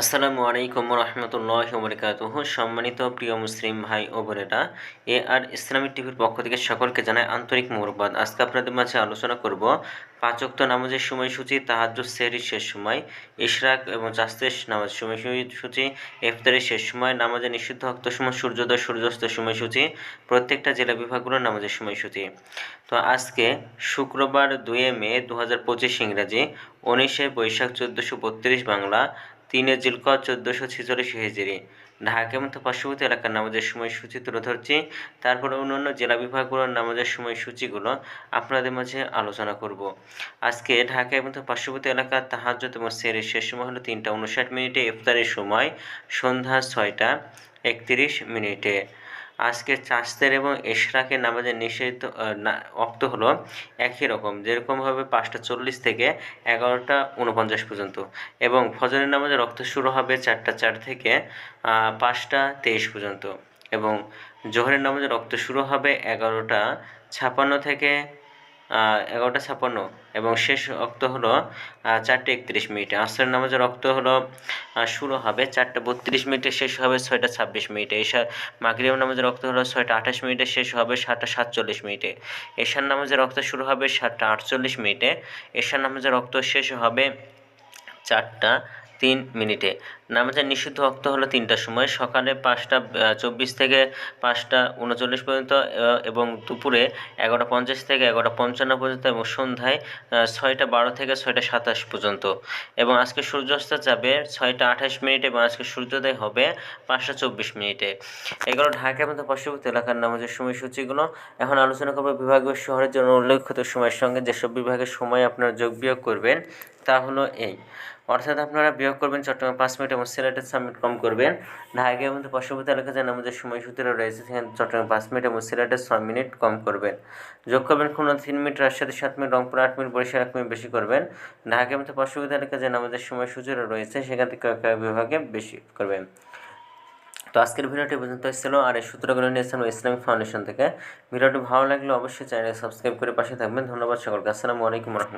আসসালামু আলাইকুম রহমতুল্লাহ বরকাতুহ সম্মানিত প্রিয় মুসলিম ভাই ও বোনেরা, এ আর ইসলামিক টিভির পক্ষ থেকে সকলকে জানায় আন্তরিক মোরবাদ আজকে আপনাদের মাঝে আলোচনা করব পাঁচক্ত নামাজের সময়সূচি তাহাজুদ সেহরির শেষ সময়, ইশরাক এবং জাস্তের নামাজ সময়সূচি, ইফতারের শেষ সময়, নামাজের নিষিদ্ধ অক্ত সময়, সূর্যোদয় সূর্যাস্তের সময়সূচি, প্রত্যেকটা জেলা বিভাগগুলোর নামাজের সময়সূচি। তো আজকে শুক্রবার দুয়ে মে দু হাজার পঁচিশ ইংরাজি, উনিশে বৈশাখ চোদ্দোশো বত্রিশ বাংলা তিনে জিলকদ চোদ্দোশো ছেচল্লিশ হেজিরি। ঢাকা মতো পার্শ্ববর্তী এলাকার নামাজের সময়সূচি তুলে ধরছি। তারপরে অন্যান্য জেলা বিভাগগুলোর নামাজের সময়সূচিগুলো আপনাদের মাঝে আলোচনা করব। আজকে ঢাকা এবং পার্শ্ববর্তী এলাকার তাহাজ্জত এবং সেরের শেষ সময় হলো তিনটা উনষাট মিনিটে ইফতারের সময়, সন্ধ্যা ছয়টা একত্রিশ মিনিটে। আজকে চাষদের এবং এশরাকের নামাজের নিষিদ্ধ অক্ত হলো একই রকম। যেরকমভাবে পাঁচটা চল্লিশ থেকে এগারোটা উনপঞ্চাশ পর্যন্ত। এবং ফজরের নামাজের রক্ত শুরু হবে চারটা চার থেকে পাঁচটা তেইশ পর্যন্ত। এবং জোহরের নামাজের রক্ত শুরু হবে এগারোটা ছাপান্ন থেকে এগারোটা ছাপান্ন। এবং শেষ রক্ত হলো চারটে একত্রিশ মিনিটে। আসরের নামাজের রক্ত হলো শুরু হবে চারটা বত্রিশ মিনিটে, শেষ হবে ছয়টা ছাব্বিশ মিনিটে। এশার মাগরিব নামাজের রক্ত হলো ছয়টা আঠাশ মিনিটে, শেষ হবে সাতটা সাতচল্লিশ মিনিটে। এশার নামাজের রক্ত শুরু হবে সাতটা আটচল্লিশ মিনিটে। এশার নামাজের রক্ত শেষ হবে চারটা তিন মিনিটে। নামাজের নিষিদ্ধ অক্ত হলো তিনটার সময়। সকালে পাঁচটা চব্বিশ থেকে পাঁচটা উনচল্লিশ পর্যন্ত এবং দুপুরে এগারোটা পঞ্চাশ থেকে এগারোটা পঞ্চান্ন পর্যন্ত এবং সন্ধ্যায় ছয়টা বারো থেকে ছয়টা সাতাশ পর্যন্ত। এবং আজকে সূর্যাস্ত যাবে ছয়টা আঠাশ মিনিট এবং আজকে সূর্যোদয় হবে পাঁচটা চব্বিশ মিনিটে। এগুলো ঢাকা এবং পার্শ্ববর্তী এলাকার নামাজের সময়সূচিগুলো। এখন আলোচনা করব বিভাগীয় শহরের জন্য উল্লেখিত সময়ের সঙ্গে। যেসব বিভাগের সময় আপনারা যোগ বিয়োগ করবেন তা হলো এই। অর্থাৎ আপনারা বিয়োগ করবেন চট্টগ্রাম পাঁচ মিনিট এবং সিলেটের সাবমিট কম করবেন। ঢাকার মধ্যে পার্শ্ববর্তী এলাকা যেন আমাদের সময়সূচিরা রয়েছে, সেখানে চট্টগ্রাম পাঁচ মিনিট এবং সিলেটের ছয় মিনিট কম করবেন। যোগ করবেন খুলনা তিন মিনিট রাজশাহী সাত মিনিট, রংপুর আট মিনিট, বরিশাল এক মিনিট বেশি করবেন। ঢাকার মধ্যে পার্শ্ববর্তী এলাকা যেন আমাদের সময়সূচিরা রয়েছে, সেখান থেকে বিভাগে বেশি করবেন। তো আজকের ভিডিওটি পর্যন্ত এসেছিল আর এই সূত্রগুলো নিয়েছেন ইসলামিক ফাউন্ডেশন থেকে। ভিডিওটি ভালো লাগলে অবশ্যই চ্যানেল সাবস্ক্রাইব করে পাশে থাকবেন। ধন্যবাদ সকলকে। আসসালামু আলাইকুম রহমতুল্লাহ।